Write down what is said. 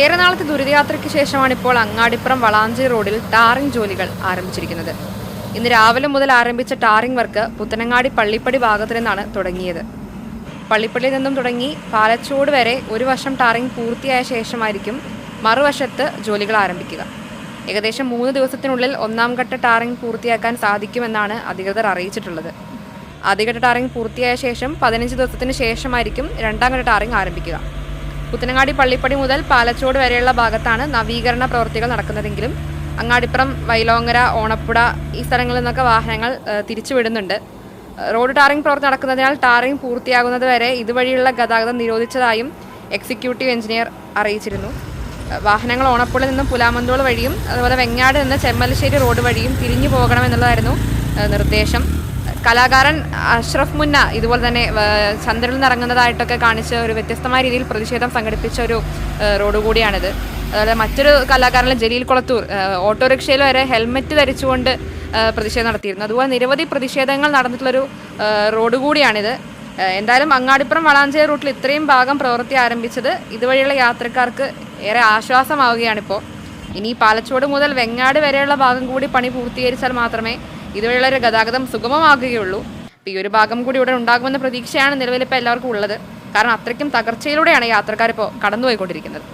ഏറെ നാളത്തെ ദുരിതയാത്രയ്ക്ക് ശേഷമാണ് ഇപ്പോൾ അങ്ങാടിപ്പുറം വളാഞ്ചേരി റോഡിൽ ടാറിംഗ് ജോലികൾ ആരംഭിച്ചിരിക്കുന്നത്. ഇന്ന് രാവിലെ മുതൽ ആരംഭിച്ച ടാറിംഗ് വർക്ക് പുത്തനങ്ങാടി പള്ളിപ്പടി ഭാഗത്തു നിന്നാണ് തുടങ്ങിയത്. പള്ളിപ്പടിയിൽ നിന്നും തുടങ്ങി പാലച്ചോട് വരെ ഒരു വർഷം ടാറിംഗ് പൂർത്തിയായ ശേഷമായിരിക്കും മറുവശത്ത് ജോലികൾ ആരംഭിക്കുക. ഏകദേശം മൂന്ന് ദിവസത്തിനുള്ളിൽ ഒന്നാം ഘട്ട ടാറിംഗ് പൂർത്തിയാക്കാൻ സാധിക്കുമെന്നാണ് അധികൃതർ അറിയിച്ചിട്ടുള്ളത്. ആദ്യഘട്ട ടാറിംഗ് പൂർത്തിയായ ശേഷം പതിനഞ്ച് ദിവസത്തിന് ശേഷമായിരിക്കും രണ്ടാം ഘട്ട ടാറിംഗ് ആരംഭിക്കുക. പുത്തനങ്ങാടി പള്ളിപ്പടി മുതൽ പാലച്ചോട് വരെയുള്ള ഭാഗത്താണ് നവീകരണ പ്രവൃത്തികൾ നടക്കുന്നതെങ്കിലും അങ്ങാടിപ്പുറം വൈലോങ്ങര ഓണപ്പുഴ ഈ സ്ഥലങ്ങളിൽ നിന്നൊക്കെ വാഹനങ്ങൾ തിരിച്ചുവിടുന്നുണ്ട്. റോഡ് ടാറിംഗ് പ്രവൃത്തി നടക്കുന്നതിനാൽ ടാറിംഗ് പൂർത്തിയാകുന്നത് വരെ ഇതുവഴിയുള്ള ഗതാഗതം നിരോധിച്ചതായും എക്സിക്യൂട്ടീവ് എഞ്ചിനീയർ അറിയിച്ചിരുന്നു. വാഹനങ്ങൾ ഓണപ്പുഴ നിന്നും പുലാമന്തോൾ വഴിയും അതുപോലെ വെങ്ങാട് നിന്ന് ചെമ്മലശ്ശേരി റോഡ് വഴിയും തിരിഞ്ഞു പോകണമെന്നുള്ളതായിരുന്നു നിർദ്ദേശം. കലാകാരൻ അഷ്റഫ് മുന്ന ഇതുപോലെ തന്നെ ചന്ദ്രനിൽ നിറങ്ങുന്നതായിട്ടൊക്കെ കാണിച്ച് ഒരു വ്യത്യസ്തമായ രീതിയിൽ പ്രതിഷേധം സംഘടിപ്പിച്ച ഒരു റോഡ് കൂടിയാണിത്. അതുപോലെ മറ്റൊരു കലാകാരൻ ജലീൽ കുളത്തൂർ ഓട്ടോറിക്ഷയിൽ വരെ ഹെൽമെറ്റ് ധരിച്ചുകൊണ്ട് പ്രതിഷേധം നടത്തിയിരുന്നു. അതുപോലെ നിരവധി പ്രതിഷേധങ്ങൾ നടന്നിട്ടുള്ളൊരു റോഡ് കൂടിയാണിത്. എന്തായാലും അങ്ങാടിപ്പുറം വളാഞ്ചേരി റൂട്ടിൽ ഇത്രയും ഭാഗം പ്രവൃത്തി ആരംഭിച്ചത് ഇതുവഴിയുള്ള യാത്രക്കാർക്ക് ഏറെ ആശ്വാസമാവുകയാണിപ്പോൾ ഇനി പാലച്ചോട് മുതൽ വെങ്ങാട് വരെയുള്ള ഭാഗം കൂടി പണി പൂർത്തീകരിച്ചാൽ മാത്രമേ ഇതുവഴിയുള്ള ഒരു ഗതാഗതം സുഗമമാകുകയുള്ളൂ. ഈ ഒരു ഭാഗം കൂടി ഇവിടെ ഉണ്ടാകുമെന്ന പ്രതീക്ഷയാണ് നിലവിൽ ഇപ്പോൾ എല്ലാവർക്കും ഉള്ളത്. കാരണം അത്രയ്ക്കും തകർച്ചയിലൂടെയാണ് യാത്രക്കാരിപ്പോൾ കടന്നുപോയിക്കൊണ്ടിരിക്കുന്നത്.